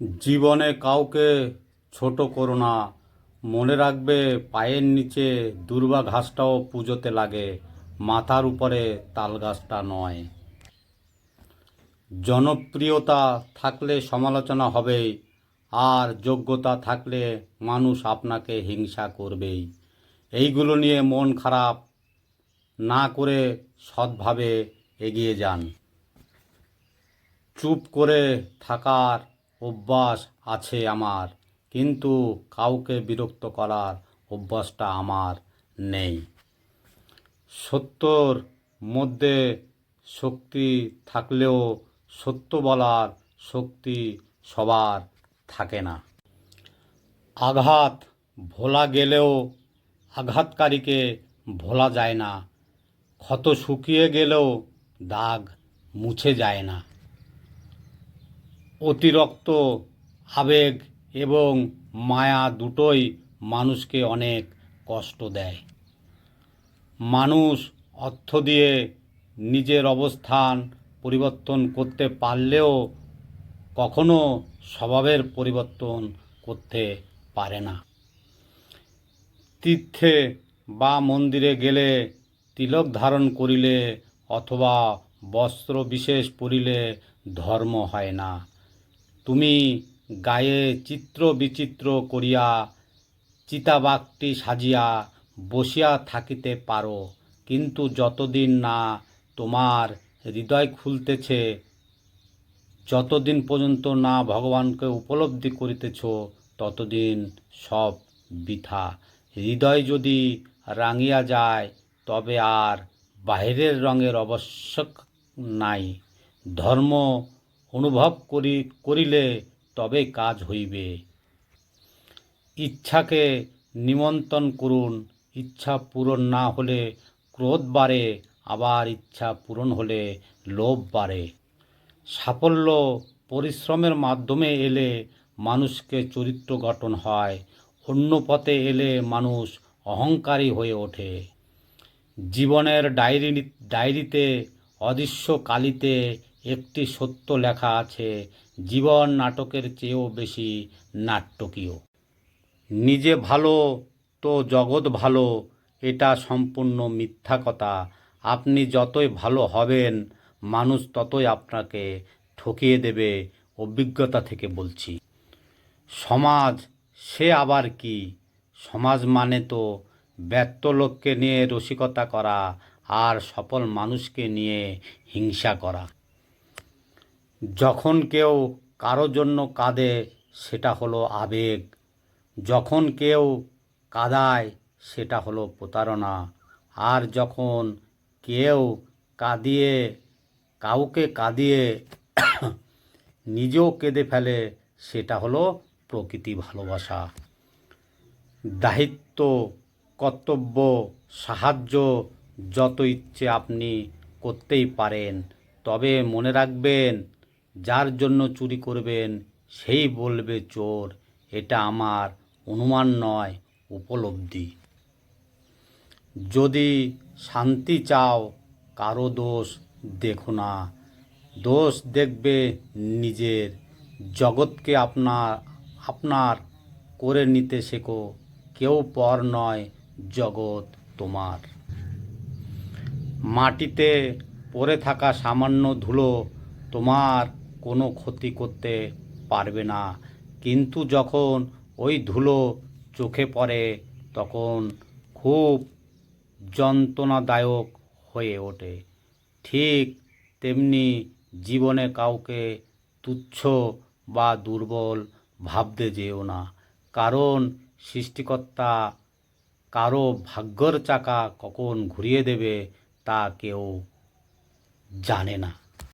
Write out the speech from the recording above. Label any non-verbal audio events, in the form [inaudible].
জীবনে কাউকে ছোট করো না। মনে রাখবে পায়ের নিচে দুর্বা ঘাসটাও পুজোতে লাগে, মাথার উপরে তাল গাছটা নয়। জনপ্রিয়তা থাকলে সমালোচনা হবেই, আর যোগ্যতা থাকলে মানুষ আপনাকে হিংসা করবেই। এইগুলো নিয়ে মন খারাপ না করে সৎভাবে এগিয়ে যান। চুপ করে থাকার অভ্যাস আছে আমার, কিন্তু কাউকে বিরক্ত করার অভ্যাসটা আমার নেই। সত্যর মধ্যে শক্তি থাকলেও সত্য বলার শক্তি সবার থাকে না। আঘাত ভোলা গেলেও আঘাতকারীকে ভোলা যায় না, ক্ষত শুকিয়ে গেলেও দাগ মুছে যায় না। অতিরিক্ত আবেগ এবং মায়া দুটোই মানুষকে অনেক কষ্ট দেয়। মানুষ অর্থ দিয়ে নিজের অবস্থান পরিবর্তন করতে পারলেও কখনো স্বভাবের পরিবর্তন করতে পারে না। তীর্থে বা মন্দিরে গেলে তিলক ধারণ করিলে অথবা বস্ত্র বিশেষ পরিলে ধর্ম হয় না। তুমি গায়ে চিত্র বিচিত্র করিয়া চিতাবাঘটি সাজিয়া বসিয়া থাকিতে পারো। কিন্তু যতদিন না তোমার হৃদয় খুলতেছে, যতদিন পর্যন্ত না ভগবানকে উপলব্ধি করিতেছ, ততদিন সব বৃথা। হৃদয় যদি রাঙিয়া যায়, তবে আর বাহিরের রঙের আবশ্যক নাই। ধর্ম অনুভব করি, করিলে তবে কাজ হইবে। ইচ্ছাকে নিমন্ত্রণ করুন, ইচ্ছা পূরণ না হলে ক্রোধ বাড়ে, আবার ইচ্ছা পূরণ হলে লোভ বাড়ে। সাফল্য পরিশ্রমের মাধ্যমে এলে মানুষকে চরিত্র গঠন হয়, অন্য পথে এলে মানুষ অহংকারী হয়ে ওঠে। জীবনের ডায়েরি ডায়েরিতে, অদৃশ্য কালিতে একটি সত্য লেখা আছে, জীবন নাটকের চেয়েও বেশি নাট্যকীয়। নিজে ভালো, তো জগৎ ভালো, এটা সম্পূর্ণ মিথ্যা কথা। আপনি যতই ভালো হবেন, মানুষ ততই আপনাকে ঠকিয়ে দেবে, অভিজ্ঞতা থেকে বলছি। সমাজ, সে আবার কি? সমাজ মানে তো ব্যর্থ লোককে নিয়ে রসিকতা করা আর সফল মানুষকে নিয়ে হিংসা করা। যখন কেউ কারও জন্য কাঁদে, সেটা হলো আবেগ। যখন কেউ কাদায়, সেটা হলো প্রতারণা। আর যখন কেউ কাঁদিয়ে, কাউকে কাঁদিয়ে [coughs] নিজেও কেঁদে ফেলে, সেটা হলো প্রকৃতি ভালোবাসা। দায়িত্ব, কর্তব্য, সাহায্য যত ইচ্ছে আপনি করতেই পারেন, তবে মনে রাখবেন যার জন্য চুরি করবেন, সেই বলবে চোর, এটা আমার অনুমান নয়, উপলব্ধি। যদি শান্তি চাও, কারও দোষ দেখো না। দোষ দেখবে নিজের। জগৎকে আপনার আপনার করে নিতে শেখো। কেউ পর নয়, জগৎ তোমার। মাটিতে পড়ে থাকা সামান্য ধুলো তোমার কোনো ক্ষতি করতে পারবে না। কিন্তু যখন ওই ধুলো চোখে পড়ে, তখন খুব যন্ত্রণাদায়ক হয়ে ওঠে। ঠিক তেমনি জীবনে কাউকে তুচ্ছ বা দুর্বল ভাবতে যেও না। কারণ সৃষ্টিকর্তা কারও ভাগ্যর চাকা কখন ঘুরিয়ে দেবে তা কেউ জানে না।